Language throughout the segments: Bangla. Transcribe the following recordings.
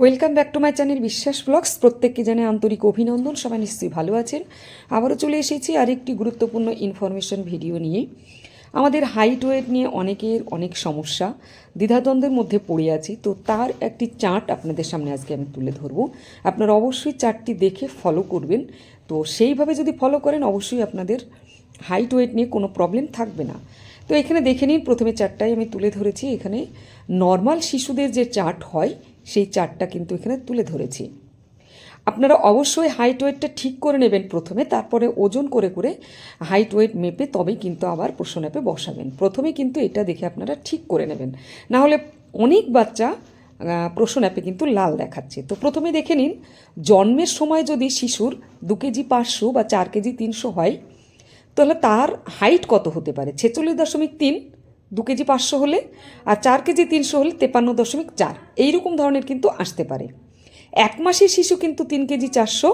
Welcome back to my channel Biswas blogs প্রত্যেককে জানে আন্তরিক অভিনন্দন, সবাই নিশ্চয়ই ভালো আছেন। আবারও চলে এসেছি আরেকটি গুরুত্বপূর্ণ ইনফরমেশন ভিডিও নিয়ে। আমাদের হাইট ওয়েট নিয়ে অনেকের অনেক সমস্যা, দ্বিধাদ্বন্দ্বের মধ্যে পড়ে আছি। তো তার একটি চার্ট আপনাদের সামনে আজকে আমি তুলে ধরবো। আপনারা অবশ্যই চার্টটি দেখে ফলো করবেন। তো সেইভাবে যদি ফলো করেন, অবশ্যই আপনাদের হাইট ওয়েট নিয়ে কোনো প্রবলেম থাকবে না। তো এখানে দেখে নিন, প্রথমে চার্টটাই আমি তুলে ধরেছি। এখানে নর্মাল শিশুদের যে চার্ট হয় সেই চার্টটা কিন্তু এখানে তুলে ধরেছি। আপনারা অবশ্যই হাইট ওয়েটটা ঠিক করে নেবেন প্রথমে, তারপরে ওজন করে করে হাইট ওয়েট মেপে তবেই কিন্তু আবার প্রশ্ন অ্যাপে বসাবেন। প্রথমে কিন্তু এটা দেখে আপনারা ঠিক করে নেবেন। না হলে অনেক বাচ্চা প্রশ্ন অ্যাপে কিন্তু লাল দেখাচ্ছে। তো প্রথমে দেখে নিন, জন্মের সময় যদি শিশুর দু কেজি পাঁচশো বা চার কেজি তিনশো হয়, তাহলে তার হাইট কত হতে পারে? ছেচল্লিশ দশমিক তিন দু কেজি পাঁচশো হলে আর চার কেজি তিনশো হলে তেপান্ন দশমিক চার। এইরকম ধরনের কিন্তু আসতে পারে। এক মাসের শিশু কিন্তু তিন কেজি চারশো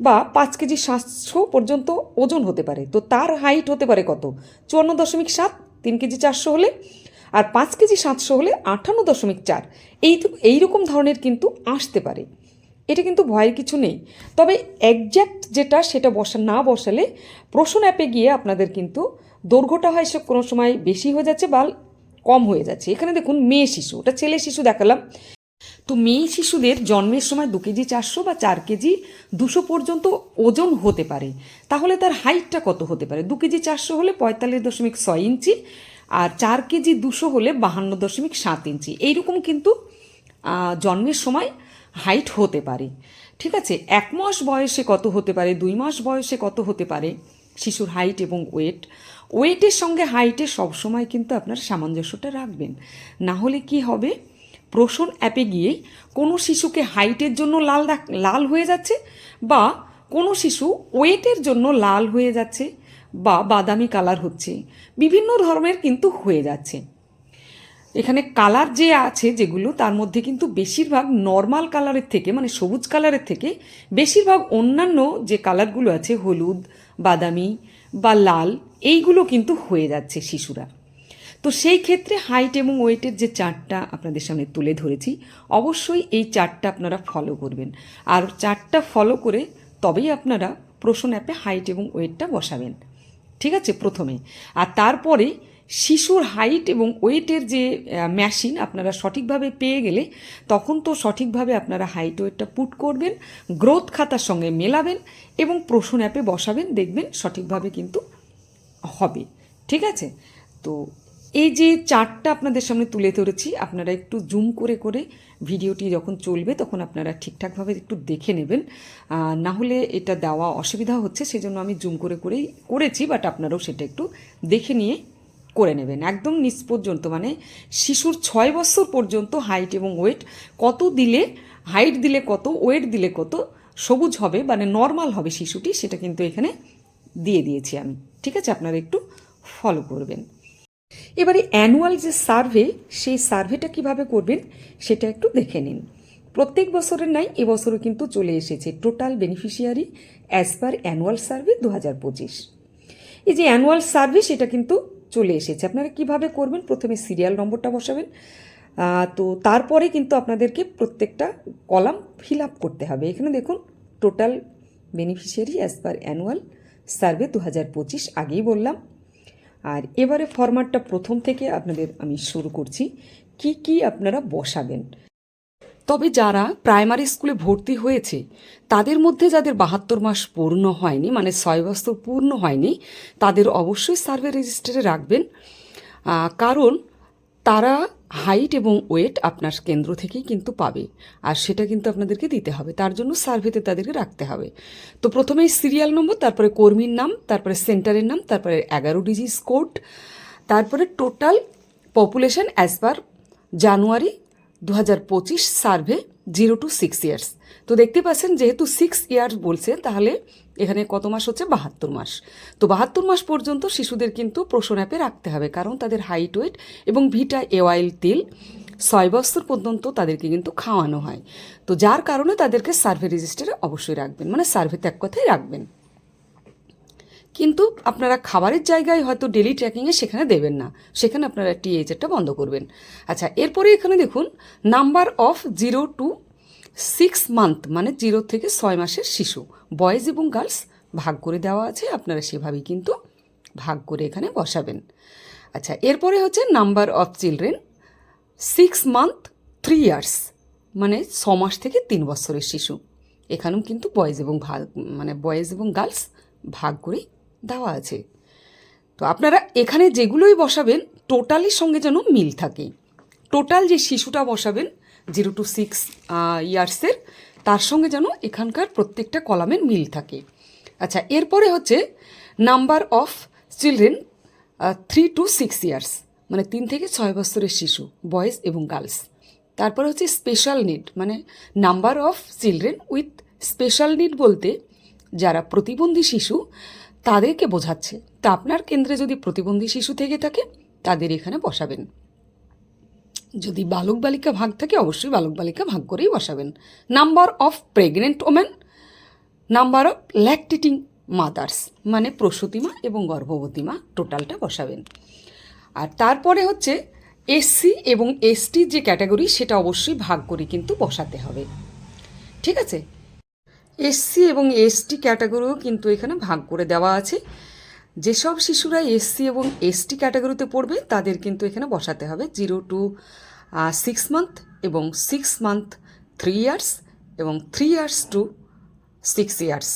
বা পাঁচ কেজি সাতশো পর্যন্ত ওজন হতে পারে। তো তার হাইট হতে পারে কত? চুয়ান্ন দশমিক সাত, তিন কেজি চারশো হলে আর পাঁচ কেজি সাতশো হলে আটান্ন দশমিক চার। এই এইরকম ধরনের কিন্তু আসতে পারে। এটা কিন্তু ভয়ের কিছু নেই। তবে একজ্যাক্ট যেটা সেটা বসা, না বসালে প্রশ্ন অ্যাপে গিয়ে আপনাদের কিন্তু দৈর্ঘ্যটা হয় সে কোনো সময় বেশি হয়ে যাচ্ছে বা কম হয়ে যাচ্ছে। এখানে দেখুন, মেয়ে শিশু, ওটা ছেলে শিশু দেখালাম। তো মেয়ে শিশুদের জন্মের সময় দু কেজি চারশো বা চার কেজি দুশো পর্যন্ত ওজন হতে পারে। তাহলে তার হাইটটা কত হতে পারে? দু কেজি চারশো হলে পঁয়তাল্লিশ দশমিক ছয় ইঞ্চি আর চার কেজি দুশো হলে বাহান্ন দশমিক সাত ইঞ্চি। এইরকম কিন্তু জন্মের সময় হাইট হতে পারে। ঠিক আছে? এক মাস বয়সে কত হতে পারে? দুই মাস বয়সে কত হতে পারে? শিশুর হাইট এবং ওয়েট। ওয়েটের সঙ্গে হাইটে সবসময় কিন্তু আপনার সামঞ্জস্যটা রাখবেন। না হলে কি হবে? প্রসন অ্যাপে গিয়ে কোনো শিশুকে হাইটের জন্য লাল লাল হয়ে যাচ্ছে বা কোনো শিশু ওয়েটের জন্য লাল হয়ে যাচ্ছে বা বাদামি কালার হচ্ছে। বিভিন্ন ধরনের কিন্তু হয়ে যাচ্ছে। এখানে কালার যে আছে যেগুলো, তার মধ্যে কিন্তু বেশিরভাগ নর্মাল কালারের থেকে মানে সবুজ কালারের থেকে বেশিরভাগ অন্যান্য যে কালারগুলো আছে, হলুদ, বাদামি বা লাল এইগুলো কিন্তু হয়ে যাচ্ছে শিশুরা। তো সেই ক্ষেত্রে হাইট এবং ওয়েটের যে চার্টটা আপনাদের সামনে তুলে ধরেছি, অবশ্যই এই চার্টটা আপনারা ফলো করবেন। আর চার্টটা ফলো করে তবেই আপনারা প্রশ্ন অ্যাপে হাইট এবং ওয়েটটা বসাবেন। ঠিক আছে? প্রথমে। আর তারপরে শিশুর হাইট এবং ওয়েটের যে মেশিন আপনারা সঠিকভাবে পেয়ে গেলে তখন তো সঠিকভাবে আপনারা হাইট ওয়েটটা পুট করবেন গ্রোথ খাতার সঙ্গে মেলাবেন এবং প্রশ্ন অ্যাপে বসাবেন, দেখবেন সঠিকভাবে কিন্তু হবে, ঠিক আছে? তো এই যে চার্টটা আপনাদের সামনে তুলে ধরেছি, আপনারা একটু জুম করে করে ভিডিওটি যখন চলবে তখন আপনারা ঠিকঠাকভাবে একটু দেখে নেবেন। না হলে এটা দেওয়া অসুবিধা হচ্ছে, সেজন্য আমি জুম করে করেই করেছি বাট আপনারাও সেটা একটু দেখে নিয়ে করে নেবেন। একদম নিচ পর্যন্ত মানে শিশুর ছয় বছর পর্যন্ত হাইট এবং ওয়েট কত দিলে হাইট দিলে কত ওয়েট দিলে কত, সবুজ হবে মানে নর্মাল হবে শিশুটি, সেটা কিন্তু এখানে দিয়ে দিয়েছি আমি। ঠিক আছে? আপনারা একটু ফলো করবেন। এবারে অ্যানুয়াল যে সার্ভে সেই সার্ভেটা কীভাবে করবেন সেটা একটু দেখে নিন। প্রত্যেক বছরের নাই এবছরও কিন্তু চলে এসেছে total beneficiary as per annual survey দু হাজার পঁচিশ। এই যে অ্যানুয়াল সার্ভে সেটা কিন্তু চলে এসেছে। আপনারা কীভাবে করবেন? প্রথমে সিরিয়াল নম্বরটা বসাবেন। তো তারপরে কিন্তু আপনাদেরকে প্রত্যেকটা কলাম ফিল আপ করতে হবে। এখানে দেখুন total beneficiary as per annual survey দু হাজার পঁচিশ আগেই বললাম। আর এবারে ফরম্যাটটা প্রথম থেকে আপনাদের আমি শুরু করছি। কি কি আপনারা বসাবেন? তবে যারা প্রাইমারি স্কুলে ভর্তি হয়েছে, তাদের মধ্যে যাদের বাহাত্তর মাস পূর্ণ হয়নি মানে ছয় বছর পূর্ণ হয়নি, তাদের অবশ্যই সার্ভে রেজিস্টারে রাখবেন। কারণ তারা হাইট এবং ওয়েট আপনার কেন্দ্র থেকেই কিন্তু পাবে। আর সেটা কিন্তু আপনাদেরকে দিতে হবে। তার জন্য সার্ভেতে তাদেরকে রাখতে হবে। তো প্রথমেই সিরিয়াল নম্বর তারপরে কর্মীর নাম, তারপরে সেন্টারের নাম, তারপরে এগারো ডিজিজ কোড তারপরে টোটাল পপুলেশন অ্যাজ পার জানুয়ারি দু হাজার পঁচিশ survey zero two six years তো দেখতে পাচ্ছেন, যেহেতু সিক্স ইয়ার্স বলছে, তাহলে এখানে কত মাস হচ্ছে? বাহাত্তর মাস। তো বাহাত্তর মাস পর্যন্ত শিশুদের কিন্তু প্রসন অ্যাপে রাখতে হবে, কারণ তাদের হাইট ওয়েট এবং ভিটা এওয়াইল তেল ছয় বছর পর্যন্ত তাদেরকে কিন্তু খাওয়ানো হয়। তো যার কারণে তাদেরকে সার্ভে রেজিস্টারে অবশ্যই রাখবেন মানে সার্ভেতে এক কথাই রাখবেন। কিন্তু আপনারা খাবারের জায়গায় হয়তো ডেলি ট্র্যাকিংয়ে সেখানে দেবেন না। সেখানে আপনারা টিএইচেরটা বন্ধ করবেন। আচ্ছা এরপরে এখানে দেখুন number of zero two six month মানে জিরো থেকে ছয় মাসের শিশু। বয়েজ এবং গার্লস ভাগ করে দেওয়া আছে, আপনারা সেভাবেই কিন্তু ভাগ করে এখানে বসাবেন। আচ্ছা এরপরে হচ্ছে number of children six month three years মানে ছ মাস থেকে তিন বছরের শিশু। এখানেও কিন্তু বয়েজ এবং ভাগ মানে বয়েজ এবং গার্লস ভাগ করে দেওয়া আছে। তো আপনারা এখানে যেগুলোই বসাবেন টোটালের সঙ্গে যেন মিল থাকে। টোটাল যে শিশুটা বসাবেন, জিরো টু সিক্স ইয়ার্সের, তার সঙ্গে যেন এখানকার প্রত্যেকটা কলামের মিল থাকে। আচ্ছা এরপরে হচ্ছে number of children three two six years মানে তিন থেকে ছয় বছরের শিশু, বয়েজ এবং গার্লস। তারপরে হচ্ছে স্পেশাল নিড মানে number of children with special need বলতে যারা প্রতিবন্ধী শিশু তাদেরকে বোঝাচ্ছে। তা আপনার কেন্দ্রে যদি প্রতিবন্ধী শিশু থেকে থাকে, তাদের এখানে বসাবেন। যদি বালক বালিকা ভাগ থাকে, অবশ্যই বালক বালিকা ভাগ করেই বসাবেন। Number of pregnant women number of lactating mothers মানে প্রসূতি মা এবং গর্ভবতী মা টোটালটা বসাবেন। আর তারপরে হচ্ছে এসসি এবং এসটি যে ক্যাটাগরি সেটা অবশ্যই ভাগ করে কিন্তু বসাতে হবে। ঠিক আছে? এসসি এবং এসটি ক্যাটাগরিও কিন্তু এখানে ভাগ করে দেওয়া আছে। যেসব শিশুরা এসসি এবং এসটি ক্যাটাগরিতে পড়বে, তাদের কিন্তু এখানে বসাতে হবে জিরো টু সিক্স মান্থ এবং সিক্স মান্থ থ্রি ইয়ার্স এবং three years two six years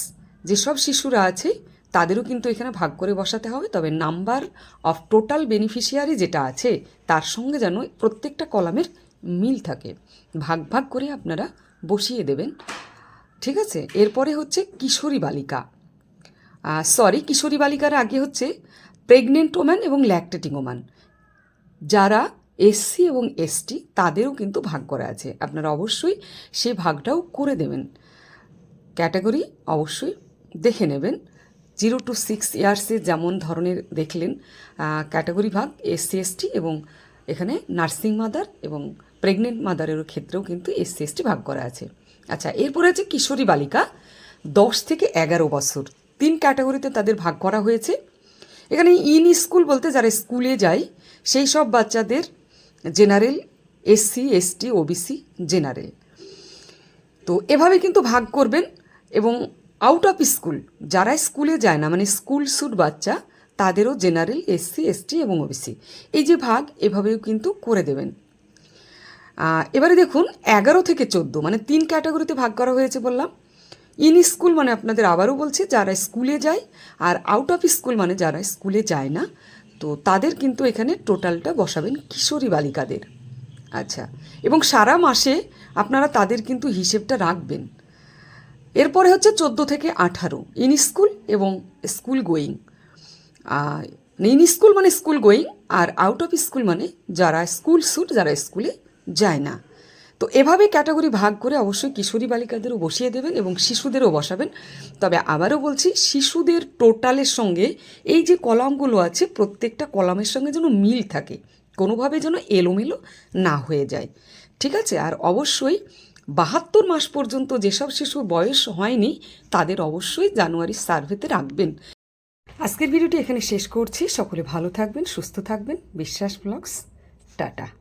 যেসব শিশুরা আছে, তাদেরও কিন্তু এখানে ভাগ করে বসাতে হবে, তবে নাম্বার অফ টোটাল বেনিফিশিয়ারি যেটা আছে, তার সঙ্গে যেন প্রত্যেকটা কলামের মিল থাকে। ভাগ ভাগ করে আপনারা বসিয়ে দেবেন। ঠিক আছে? এরপরে হচ্ছে কিশোরী বালিকা। সরি কিশোরী বালিকার আগে হচ্ছে প্রেগনেন্ট ওম্যান এবং ল্যাকটেটিং ওম্যান যারা এসসি এবং এসটি তাদেরও কিন্তু ভাগ করা আছে। আপনারা অবশ্যই সে ভাগটাও করে দেবেন। ক্যাটাগরি অবশ্যই দেখে নেবেন। জিরো টু সিক্স ইয়ার্সে যেমন ধরনের দেখলেন ক্যাটাগরি ভাগ এসসি এসটি এবং এখানে নার্সিং মাদার এবং প্রেগনেন্ট মাদারেরও ক্ষেত্রেও কিন্তু এসসি এসটি ভাগ করা আছে। আচ্ছা এরপরে আছে কিশোরী বালিকা, দশ থেকে এগারো বছর। তিন ক্যাটাগরিতে তাদের ভাগ করা হয়েছে। এখানে ইন স্কুল বলতে যারা স্কুলে যায়, সেই সব বাচ্চাদের general, SC, ST, OBC, general. তো এভাবে কিন্তু ভাগ করবেন এবং আউট অফ স্কুল যারা স্কুলে যায় না মানে স্কুল স্যুট বাচ্চা, তাদেরও জেনারেল, এসসি, এসটি এবং ওবিসি। এই যে ভাগ, এভাবেও কিন্তু করে দেবেন। এবারে দেখুন, এগারো থেকে চোদ্দ মানে তিন ক্যাটাগরিতে ভাগ করা হয়েছে বললাম। ইন স্কুল মানে আপনাদের আবারও বলছি, যারা স্কুলে যায়, আর আউট অফ স্কুল মানে যারা স্কুলে যায় না, তো তাদের কিন্তু এখানে টোটালটা বসাবেন কিশোরী বালিকাদের। আচ্ছা এবং সারা মাসে আপনারা তাদের কিন্তু হিসেবটা রাখবেন। এরপরে হচ্ছে চোদ্দ থেকে আঠারো ইন স্কুল এবং স্কুল গোয়িং ইন স্কুল মানে স্কুল গোয়িং আর আউট অফ স্কুল মানে যারা স্কুল স্যুট যারা স্কুলে যায় না। তো এভাবে ক্যাটাগরি ভাগ করে অবশ্যই কিশোরী বালিকাদেরও বসিয়ে দেবেন এবং শিশুদেরও বসাবেন। তবে আবারও বলছি, শিশুদের টোটালের সঙ্গে এই যে কলামগুলো আছে, প্রত্যেকটা কলামের সঙ্গে যেন মিল থাকে, কোনোভাবে যেন এলোমেলো না হয়ে যায়। ঠিক আছে? আর অবশ্যই বাহাত্তর মাস পর্যন্ত যেসব শিশুর বয়স হয়নি, তাদের অবশ্যই জানুয়ারির সার্ভেতে রাখবেন। আজকের ভিডিওটি এখানে শেষ করছি। সকলে ভালো থাকবেন, সুস্থ থাকবেন। বিশ্বাস ব্লগস, টাটা।